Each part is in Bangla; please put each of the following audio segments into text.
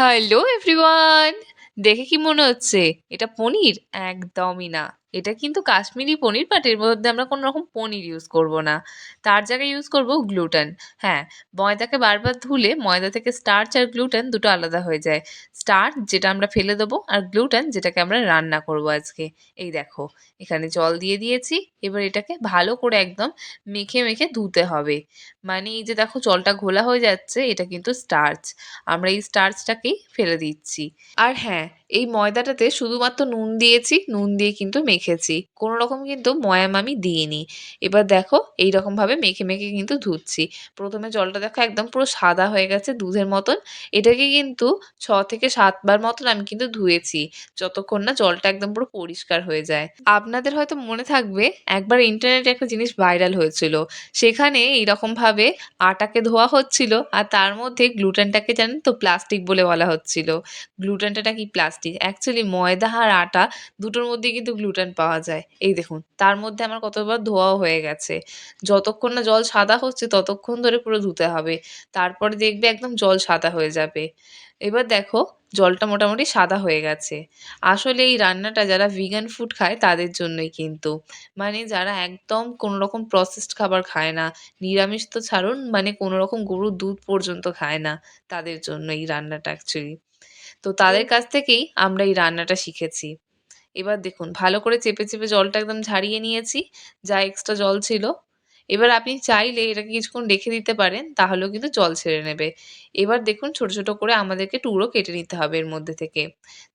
হ্যালো এভরিওয়ান দেখে কি মনে হচ্ছে? এটা পনির? একদমই না। এটা কিন্তু কাশ্মীরি পনির বাট এর মধ্যে আমরা কোনো রকম পনির ইউজ করব না। তার জায়গায় ইউজ করব গ্লুটেন হ্যাঁ ময়দাকে বারবার ধুলে ময়দা থেকে স্টার্চ আর গ্লুটেন দুটো আলাদা হয়ে যায়। স্টার্চ যেটা আমরা ফেলে দেবো আর গ্লুটেন যেটাকে আমরা রান্না করব আজকে। এই দেখো, এখানে জল দিয়ে দিয়েছি, এবার এটাকে ভালো করে একদম মেখে মেখে ধুতে হবে। মানে এই যে দেখো জলটা ঘোলা হয়ে যাচ্ছে, এটা কিন্তু স্টার্চ আমরা এই স্টার্চটাকেই ফেলে দিচ্ছি। আর হ্যাঁ এই ময়দাটাতে শুধুমাত্র নুন দিয়েছি, নুন দিয়ে কিন্তু মেখেছি। কোনো রকম কিন্তু ময়াম আমি দিইনি। এবার দেখো এই রকমভাবে মেখে মেখে কিন্তু ধুচ্ছি। প্রথমে জলটা দেখো একদম পুরো সাদা হয়ে গেছে দুধের মতন। এটাকে কিন্তু ছ থেকে সাতবার মতন আমি কিন্তু ধুয়েছি, যতক্ষণ না জলটা একদম পুরো পরিষ্কার হয়ে যায়। আপনাদের হয়তো মনে থাকবে, একবার ইন্টারনেটে একটা জিনিস ভাইরাল হয়েছিল। সেখানে এইরকমভাবে আটাকে ধোয়া হচ্ছিল আর তার মধ্যে গ্লুটেনটাকে জানেন তো প্লাস্টিক বলে বলা হচ্ছিল। গ্লুটেনটা নাকি প্লাস্টিক অ্যাকচুয়ালি ময়দা আর আটা দুটোর মধ্যে কিন্তু গ্লুটেন পাওয়া যায়। এই দেখুন, তার মধ্যে আমার কতবার ধোয়াও হয়ে গেছে। যতক্ষণ না জল সাদা হচ্ছে ততক্ষণ ধরে পুরো ধুতে হবে। তারপরে দেখবে একদম জল সাদা হয়ে যাবে। এবার দেখো, জলটা মোটামুটি সাদা হয়ে গেছে। আসলে এই রান্নাটা যারা ভিগান ফুড খায় তাদের জন্যই কিন্তু। মানে যারা একদম কোনো রকম প্রসেসড খাবার খায় না, নিরামিষ তো ছাড়ুন মানে কোনো রকম গরুর দুধ পর্যন্ত খায় না, তাদের জন্য এই রান্নাটা অ্যাকচুয়ালি তো তাদের কাছ থেকেই আমরা এই রান্নাটা শিখেছি। এবার দেখুন ভালো করে চেপে চেপে জলটা একদম ঝারিয়ে নিয়েছি যা এক্সট্রা জল ছিল। এবার আপনি চাইলে এটাকে কিছুক্ষণ রেখে দিতে পারেন তাহলেও কিন্তু জল ছেড়ে নেবে। এবার দেখুন ছোট ছোট করে আমাদেরকে টুকরো কেটে নিতে হবে এর মধ্যে থেকে।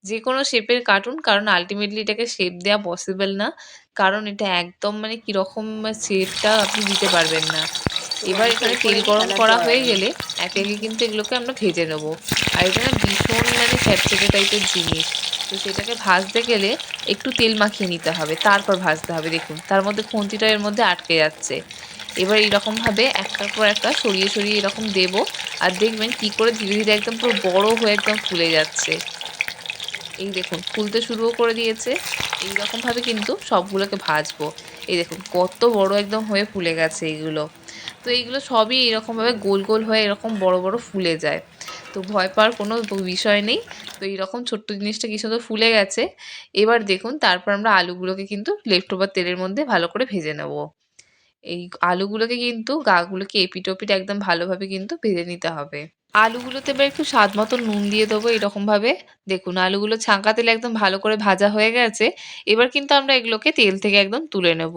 যে কোনো শেপের কাটুন কারণ আলটিমেটলি এটাকে শেপ দেওয়া পসিবল না। কারণ এটা একদম মানে কীরকম শেপটা আপনি দিতে পারবেন না। এবার এখানে তেল গরম করা হয়ে গেলে একে একে কিন্তু এগুলোকে আমরা ভেজে নেব। আর এটা না ভীষণ মানে চ্যাটচেটে টাইপের জিনিস। তো সেটাকে ভাজতে গেলে একটু তেল মাখিয়ে নিতে হবে, তারপর ভাজতে হবে দেখুন। তার মধ্যে খুন্তিটা এর মধ্যে আটকে যাচ্ছে। এবার এইরকমভাবে একটার পর একটা সরিয়ে সরিয়ে এরকম দেবো আর দেখবেন কী করে ধীরে ধীরে একদম পুরো বড় হয়ে একদম ফুলে যাচ্ছে। এই দেখুন, ফুলতে শুরুও করে দিয়েছে। এইরকমভাবে কিন্তু সবগুলোকে ভাজবো। এই দেখুন, কত বড় একদম হয়ে ফুলে গেছে এইগুলো। তো এইগুলো সবই এরকমভাবে গোল গোল হয়ে এরকম বড় বড় ফুলে যায়। তো ভয় পাওয়ার কোনো বিষয় নেই। তো এইরকম ছোট্ট জিনিসটা কি সুন্দর ফুলে গেছে? এবার দেখুন, তারপর আমরা আলুগুলোকে কিন্তু লেফট ওভার তেলের মধ্যে ভালো করে ভেজে নেব। এই আলুগুলোকে কিন্তু গাগুলোকে এপিট ওপিট একদম ভালোভাবে কিন্তু ভেজে নিতে হবে। আলুগুলোতে এবার একটু স্বাদ মতো নুন দিয়ে দেবো এরকমভাবে। দেখুন, আলুগুলো ছাঁকা তেলে একদম ভালো করে ভাজা হয়ে গেছে। এবার কিন্তু আমরা এগুলোকে তেল থেকে একদম তুলে নেব।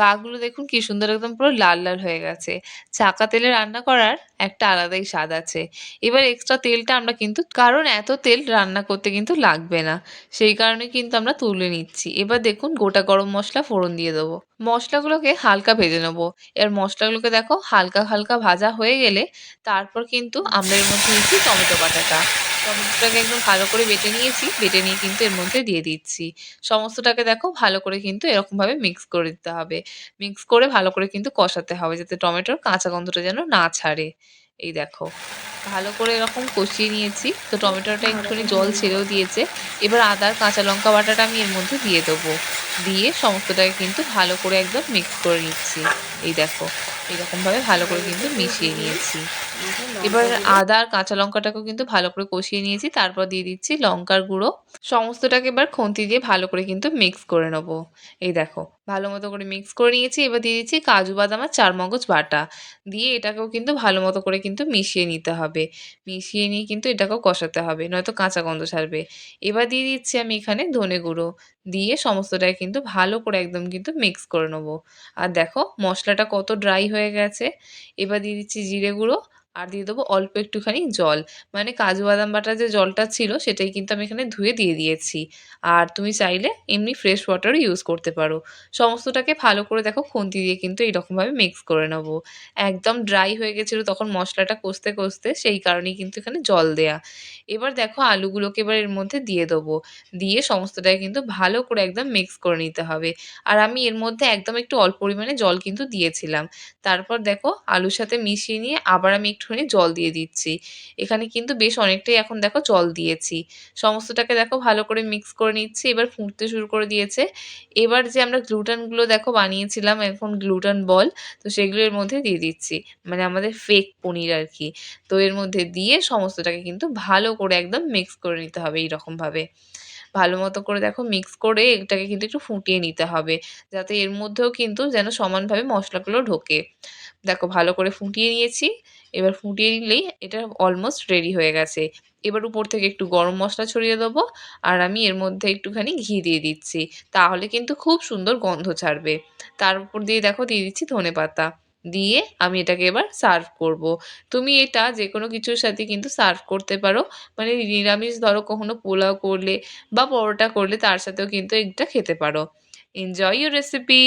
গাগুলো দেখুন কি সুন্দর একদম পুরো লাল লাল হয়ে গেছে। ছাঁকা তেলে রান্না করার একটা আলাদাই স্বাদ আছে। এবার এক্সট্রা তেলটা আমরা কিন্তু, কারণ এত তেল রান্না করতে কিন্তু লাগবে না। সেই কারণে কিন্তু আমরা তুলে নিচ্ছি। এবার দেখুন, গোটা গরম মশলা ফোড়ন দিয়ে দেবো। মশলাগুলোকে হালকা ভেজে নেব। এর মশলাগুলোকে দেখো, হালকা হালকা ভাজা হয়ে গেলে তারপর কিন্তু আমরা এর মধ্যে দিচ্ছি টমেটো বাটাটা। টমেটোটাকে একদম ভালো করে বেটে নিয়েছি। বেটে নিয়ে কিন্তু এর মধ্যে দিয়ে দিচ্ছি। সমস্তটাকে দেখো ভালো করে কিন্তু এরকমভাবে মিক্স করে দিতে হবে। মিক্স করে ভালো করে কিন্তু কষাতে হবে যাতে টমেটোর কাঁচা গন্ধটা যেন না ছাড়ে। এই দেখো ভালো করে এরকম কষিয়ে নিয়েছি। তো টমেটোটা একটুখানি জল ছেড়েও দিয়েছে। এবার আদার কাঁচা লঙ্কা বাটাটা আমি এর মধ্যে দিয়ে দেবো। দিয়ে সমস্তটাকে কিন্তু ভালো করে একদম মিক্স করে নিচ্ছি। এই দেখো এরকমভাবে ভালো করে কিন্তু মিশিয়ে নিয়েছি। এবার আদা আর কাঁচা লঙ্কাটাকেও কিন্তু ভালো করে কষিয়ে নিয়েছি তারপর দিয়ে দিচ্ছি লঙ্কার গুঁড়ো। সমস্তটাকে এবার খুন্তি দিয়ে ভালো করে কিন্তু মিক্স করে নেব। এই দেখো ভালো মতো করে মিক্স করে নিয়েছি। এবার দিয়ে দিচ্ছি কাজু বাদাম আর চারমগজ বাটা। দিয়ে এটাকেও কিন্তু ভালো মতো করে কিন্তু মিশিয়ে নিতে হবে। মিশিয়ে নিয়ে কিন্তু এটাকেও কষাতে হবে, নয়তো কাঁচা গন্ধ ছাড়বে। এবার দিয়ে দিচ্ছি আমি এখানে ধনে গুঁড়ো। দিয়ে সমস্তটাকে কিন্তু ভালো করে একদম কিন্তু মিক্স করে নেব। আর দেখো মশলাটা কত ড্রাই হয়ে গেছে। এবার দিয়ে দিচ্ছি জিরে গুঁড়ো আর দিয়ে দেবো অল্প একটুখানি জল। মানে কাজু বাদাম বাটার যে জলটা ছিল সেটাই কিন্তু আমি এখানে ধুয়ে দিয়ে দিয়েছি। আর তুমি চাইলে এমনি ফ্রেশ ওয়াটারও ইউজ করতে পারো। সমস্তটাকে ভালো করে দেখো খুন্তি দিয়ে কিন্তু এইরকমভাবে মিক্স করে নেব। একদম ড্রাই হয়ে গেছিল তখন মশলাটা কষতে কষতে সেই কারণেই কিন্তু এখানে জল দেয়া। এবার দেখো আলুগুলোকে এবার এর মধ্যে দিয়ে দেবো। দিয়ে সমস্তটাকে কিন্তু ভালো করে একদম মিক্স করে নিতে হবে। আর আমি এর মধ্যে একদম একটু অল্প পরিমাণে জল কিন্তু দিয়েছিলাম। তারপর দেখো আলুর সাথে মিশিয়ে নিয়ে আবার আমি একটুখানি জল দিয়ে দিচ্ছি। এখানে কিন্তু বেশ অনেকটাই এখন দেখো জল দিয়েছি। সমস্তটাকে দেখো ভালো করে মিক্স করে নিচ্ছি। এবার ফুটতে শুরু করে দিয়েছে। এবার যে আমরা গ্লু গ্লুটানগুলো দেখো বানিয়েছিলাম, এখন গ্লুটান বল, তো সেগুলো এর মধ্যে দিয়ে দিচ্ছি। মানে আমাদের ফেক পনির আর কি। তো এর মধ্যে দিয়ে সমস্তটাকে কিন্তু ভালো করে একদম মিক্স করে নিতে হবে এইরকমভাবে। ভালো মতো করে দেখো মিক্স করে এটাকে কিন্তু একটু ফুটিয়ে নিতে হবে, যাতে এর মধ্যেও কিন্তু যেন সমানভাবে মশলাগুলো ঢোকে। দেখো ভালো করে ফুটিয়ে নিয়েছি। এবার ফুটিয়ে নিলেই এটা অলমোস্ট রেডি হয়ে গেছে। এবার উপর থেকে একটু গরম মশলা ছড়িয়ে দেবো আর আমি এর মধ্যে একটুখানি ঘি দিয়ে দিচ্ছি। তাহলে কিন্তু খুব সুন্দর গন্ধ ছাড়বে। তার উপর দিয়ে দেখো দিয়ে দিচ্ছি ধনে পাতা। দিয়ে আমি এটাকে এবার সার্ভ করব। তুমি এটা যে কোনো কিছুর সাথে কিন্তু সার্ভ করতে পারো। মানে নিরামিষ ধরো কখনো পোলাও করলে বা পরোটা করলে তার সাথেও কিন্তু এটা খেতে পারো। Enjoy your recipe